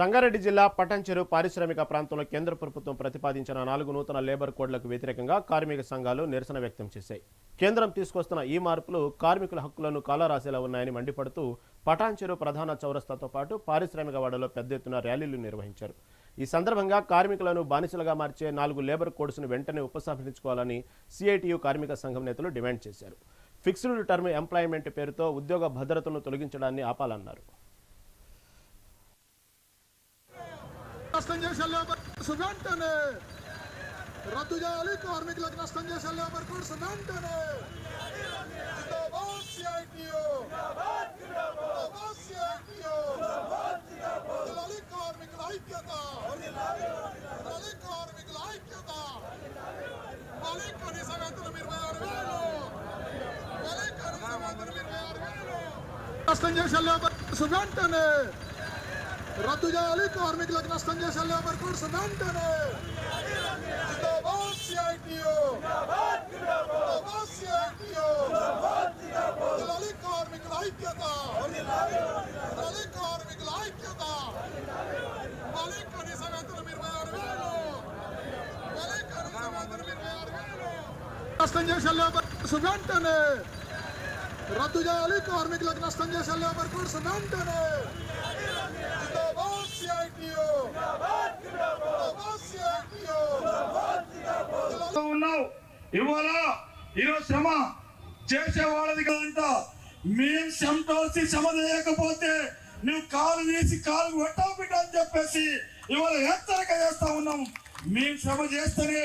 సంగారెడ్డి జిల్లా పటంచెరు పారిశ్రామిక ప్రాంతంలో కేంద్ర ప్రభుత్వం ప్రతిపాదించిన నాలుగు నూతన లేబర్ కోడ్లకు వ్యతిరేకంగా కార్మిక సంఘాలు నిరసన వ్యక్తం చేశాయి. కేంద్రం తీసుకొస్తున్న ఈ మార్పులు కార్మికుల హక్కులను కాలరాసేలా ఉన్నాయని మండిపడుతూ పటాన్చెరు ప్రధాన చౌరస్తాతో పాటు పారిశ్రామిక వాడలో పెద్ద ఎత్తున ర్యాలీలు నిర్వహించారు. ఈ సందర్భంగా కార్మికులను బానిసలుగా మార్చే నాలుగు లేబర్ కోడ్స్ను వెంటనే ఉపసంహరించుకోవాలని సిఐటియు కార్మిక సంఘం నేతలు డిమాండ్ చేశారు. ఫిక్స్డ్ టర్మ్ ఎంప్లాయ్మెంట్ పేరుతో ఉద్యోగ భద్రతను తొలగించడాన్ని ఆపాలన్నారు నష్టం చేసే లేబర్ కోడ్స్ వెంటనే రద్దు చేయాలి కార్మికులకు నష్టం చేసే లేబర్ కోడ్స్ వెంటనే జిందాబాద్ సిఐటియు జిందాబాద్ సిఐటియు జిల్లాలి కార్మికుల ఐక్యత జిల్లాలి కార్మికుల ఐక్యత మాలిక్ కనీస వేతనం ఇరవై ఆరు వేలు మాలిక్ కనీస వేతనం ఇరవై ఆరు వేలు నష్టం చేసే లేబర్ కోడ్స్ వెంటనే రద్దు చేయాలి కార్మికులకు నష్టం చేసే లేబర్ కోడ్స్ వెంటనే జిందాబాద్ సిఐటియు జిందాబాద్ సిఐటియు జిల్లాలి కార్మికుల ఐక్యత జిల్లాలి కార్మికుల ఐక్యత మాలిక్ కనీస వేతనం ఇరవై ఆరు వేలు మాలిక్ కనీస వేతనం ఇరవై ఆరు వేలు నష్టం చేసే లేబర్ కోడ్స్ వెంటనే రద్దు చేయాలి కార్మికులకు నష్టం చేసే లేబర్ కోడ్స్ వెంటనే ఉన్నావు. ఇవాళ ఈరోజు శ్రమ చేసే వాళ్ళది కదంట. మేం చెమటోసి శ్రమ చేయకపోతే నువ్వు కాలు తీసి కాలు కొట్టావు బిడ్డ అని చెప్పేసి ఇవాళ హెచ్చరిక చేస్తా ఉన్నాం. మేము శ్రమ చేస్తేనే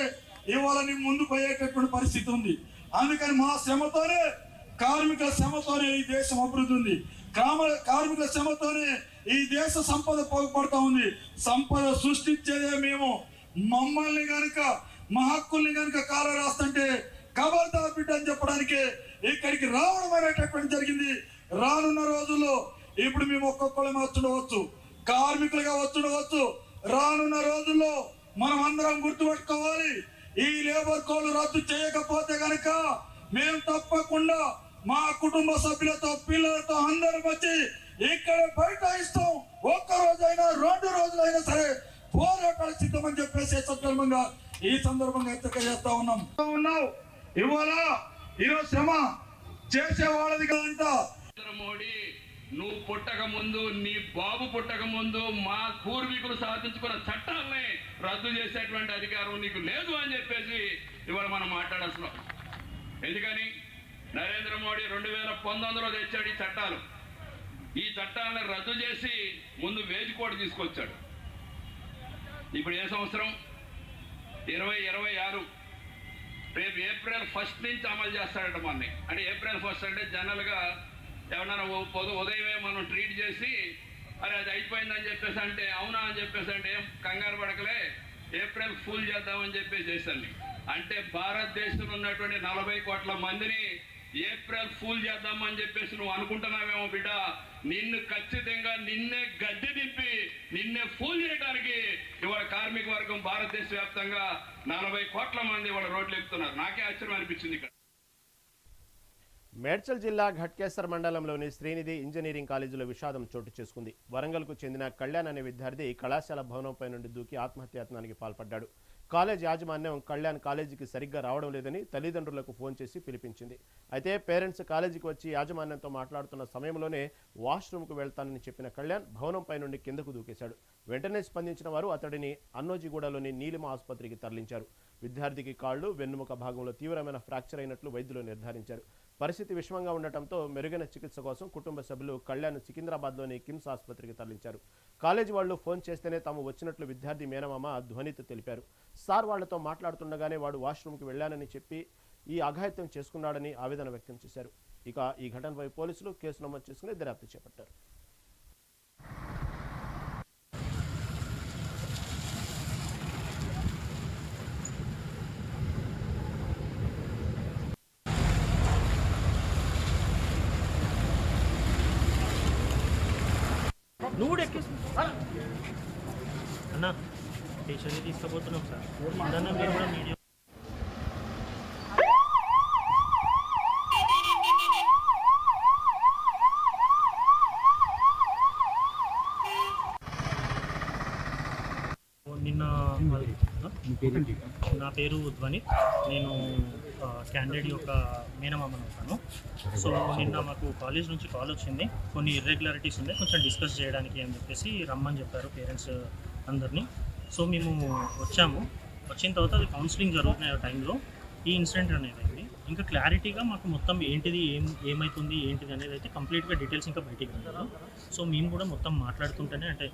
ఇవాళ నీ ముందు పోయేటటువంటి పరిస్థితి ఉంది. అందుకని మా శ్రమతోనే కార్మికుల శ్రమతోనే ఈ దేశం అభివృద్ధి ఉంది. కామ కార్మికుల శ్రమతోనే ఈ దేశ సంపద పోగపడతా ఉంది. సంపద సృష్టించేదే మేము. మమ్మల్ని గనుక మా హక్కుల్ని గనుక రాస్తుంటే ఖబర్దార్ బిడ్డ అని చెప్పడానికి ఇక్కడికి రావడం అనేటటువంటి జరిగింది. రానున్న రోజుల్లో ఇప్పుడు మేము ఒక్కొక్కళ్ళమే వచ్చుండవచ్చు కార్మికులుగా వచ్చుండవచ్చు రానున్న రోజుల్లో మనం అందరం గుర్తుపెట్టుకోవాలి. ఈ లేబర్ కోడ్ రద్దు చేయకపోతే గనక మేము తప్పకుండా మా కుటుంబ సభ్యులతో పిల్లలతో అందరం వచ్చి ఇక్కడ బైఠాయిస్తాం. ఒక్క రోజైనా రెండు రోజులైనా సరే పోరాటాలు సిద్ధమని చెప్పేసి సందర్భంగా ఈ సందర్భంగా హెచ్చరిక చేస్తా ఉన్నాం. ఉన్నావు. ఇవాళ ఈరోజు శ్రమ చేసే వాళ్ళది కదంట నరేంద్ర మోడీ నువ్వు పుట్టక ముందు నీ బాబు పుట్టక ముందు మా పూర్వీకులు సాధించుకున్న చట్టాలని రద్దు చేసేటువంటి అధికారం నీకు లేదు అని చెప్పేసి ఇవాళ మనం మాట్లాడాల్సిన. ఎందుకని? నరేంద్ర మోడీ రెండు వేల పంతొమ్మిదిలో తెచ్చాడు ఈ చట్టాలు. ఈ చట్టాలను రద్దు చేసి ముందు వేజ్ కోడ్ తీసుకొచ్చాడు. ఇప్పుడు ఏ సంవత్సరం? ఇరవై ఇరవై ఆరు. రేపు ఏప్రిల్ ఫస్ట్ నుంచి అమలు చేస్తాడట మనని. అంటే ఏప్రిల్ ఫస్ట్ అంటే జనరల్గా ఎవరన్నా పొద ఉదయమే మనం ట్రీట్ చేసి అరే అది అయిపోయిందని చెప్పేసి అంటే అవునా అని చెప్పేసి అంటే ఏం కంగారు పడకలే ఏప్రిల్ ఫుల్ చేద్దామని చెప్పేసి చేశాను. అంటే భారతదేశంలో ఉన్నటువంటి నలభై కోట్ల మందిని ఏప్రిల్ ఫూల్ చేద్దామని చెప్పేసి నువ్వు అనుకుంటున్నావేమో బిడ్డ. నిన్ను ఖచ్చితంగా నిన్నే గడ్డి దింపి నిన్నే ఫూల్ చేయడానికి ఇవాళ కార్మిక వర్గం భారతదేశ వ్యాప్తంగా నలభై కోట్ల మంది ఇవాళ రోడ్లు ఎక్కుతున్నారు. నాకే ఆశ్చర్యం అనిపించింది ఇక్కడ. మేడ్చల్ జిల్లా ఘట్కేసర్ మండలంలోని శ్రీనిధి ఇంజనీరింగ్ కాలేజీలో విషాదం చోటు చేసుకుంది. వరంగల్కు చెందిన కళ్యాణ్ అనే విద్యార్థి కళాశాల భవనంపై నుండి దూకి ఆత్మహత్యాత్నానికి పాల్పడ్డాడు. కాలేజ్ యాజమాన్యం కళ్యాణ్ కాలేజీకి సరిగ్గా రావడం లేదని తల్లిదండ్రులకు ఫోన్ చేసి పిలిపించింది. అయితే పేరెంట్స్ కాలేజీకి వచ్చి యాజమాన్యంతో మాట్లాడుతున్న సమయంలోనే వాష్రూమ్కు వెళ్తానని చెప్పిన కళ్యాణ్ భవనంపై నుండి కిందకు దూకేశాడు. వెంటనే స్పందించిన వారు అతడిని అన్నోజిగూడలోని నీలిమ ఆసుపత్రికి తరలించారు. విద్యార్థికి కాళ్ళు వెన్నుముక భాగంలో తీవ్రమైన ఫ్రాక్చర్ అయినట్లు వైద్యులు నిర్ధారించారు. పరిస్థితి విషమంగా ఉండటంతో మెరుగైన చికిత్స కోసం కుటుంబ సభ్యులు కళ్యాణ్ సికింద్రాబాద్లోని కిమ్స్ ఆసుపత్రికి తరలించారు. కాలేజీ వాళ్ళు ఫోన్ చేస్తేనే తాము వచ్చినట్లు విద్యార్థి మేనమామ ధ్వనితో తెలిపారు. సార్ వాళ్ళతో మాట్లాడుతుండగానే వాడు వాష్రూమ్కి వెళ్ళానని చెప్పి ఈ అఘాయిత్యం చేసుకున్నాడని ఆవేదన వ్యక్తం చేశారు. ఇక ఈ ఘటనపై పోలీసులు కేసు నమోదు చేసుకుని దర్యాప్తు చేపట్టారు. నువ్వు కూడా ఎక్కేసి అన్న తీసుకుపోతున్నాం సార్. మీరు కూడా మీడియం నిన్న నా పేరు ధ్వని నేను క్యాండిడేట్ యొక్క మేనమామను అవుతాను. సో నిన్న మాకు కాలేజ్ నుంచి కాల్ వచ్చింది. కొన్ని ఇర్రెగ్యులారిటీస్ ఉన్నాయి. కొంచెం డిస్కస్ చేయడానికి అని చెప్పేసి రమ్మని చెప్పారు పేరెంట్స్ అందరినీ. సో మేము వచ్చాము. వచ్చిన తర్వాత అది కౌన్సిలింగ్ జరుగుతున్న టైంలో ఈ ఇన్సిడెంట్ అనేది అయింది. ఇంకా క్లారిటీగా మాకు మొత్తం ఏంటిది ఏం ఏమవుతుంది ఏంటిది అనేది అయితే కంప్లీట్గా డీటెయిల్స్ ఇంకా బయటికి రాలేదు. సో మేము కూడా మొత్తం మాట్లాడుతుంటేనే అంటే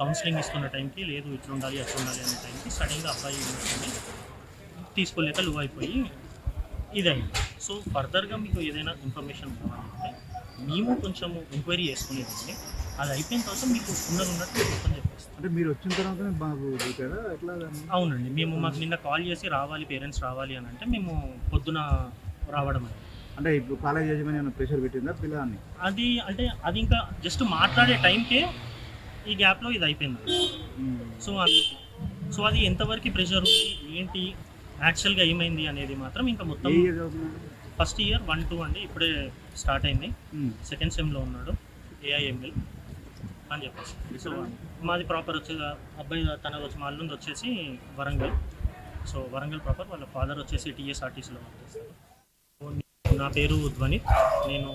కౌన్సిలింగ్ ఇస్తున్న టైంకి లేదు ఇట్లా ఉండాలి అట్లా ఉండాలి అనే టైంకి సడన్గా అబ్బాయి ఏమవుతుంది తీసుకోలేక లువ్ అయిపోయి ఇదైంది. సో ఫర్దర్గా మీకు ఏదైనా ఇన్ఫర్మేషన్ కావాలంటే మేము కొంచెం ఎంక్వైరీ చేసుకునేది అది అయిపోయిన తర్వాత మీకు ఉన్నది ఉన్నట్టు చెప్పేస్తాం. అంటే మీరు వచ్చిన తర్వాత బాబు ఎట్లా? అవునండి. మేము మాకు నిన్న కాల్ చేసి రావాలి పేరెంట్స్ రావాలి అని అంటే మేము పొద్దున రావడం అయింది అంటే ఇప్పుడు కాలేజ్ యజమాని ప్రెషర్ పెట్టిందా పిల్లల్ని అది అంటే అది ఇంకా జస్ట్ మాట్లాడే టైంకే ఈ గ్యాప్లో ఇది అయిపోయింది. సో అది సో అది ఎంతవరకు ప్రెషర్ ఉంది? ఏంటి? యాక్చువల్గా ఏమైంది అనేది మాత్రం ఇంకా మొత్తం ఫస్ట్ ఇయర్ వన్ టూ అండి ఇప్పుడే స్టార్ట్ అయింది. ఉమ్. సెకండ్ సెమ్లో ఉన్నాడు ఏఐఎంఎల్ అని చెప్పేసి సో మాది ప్రాపర్ వచ్చే అబ్బాయి తన వచ్చి మా అల్లుంది వచ్చేసి వరంగల్. సో వరంగల్ ప్రాపర్ వాళ్ళ ఫాదర్ వచ్చేసి టీఎస్ఆర్టీసీలో పనిచేస్తారు నా పేరు ధ్వని నేను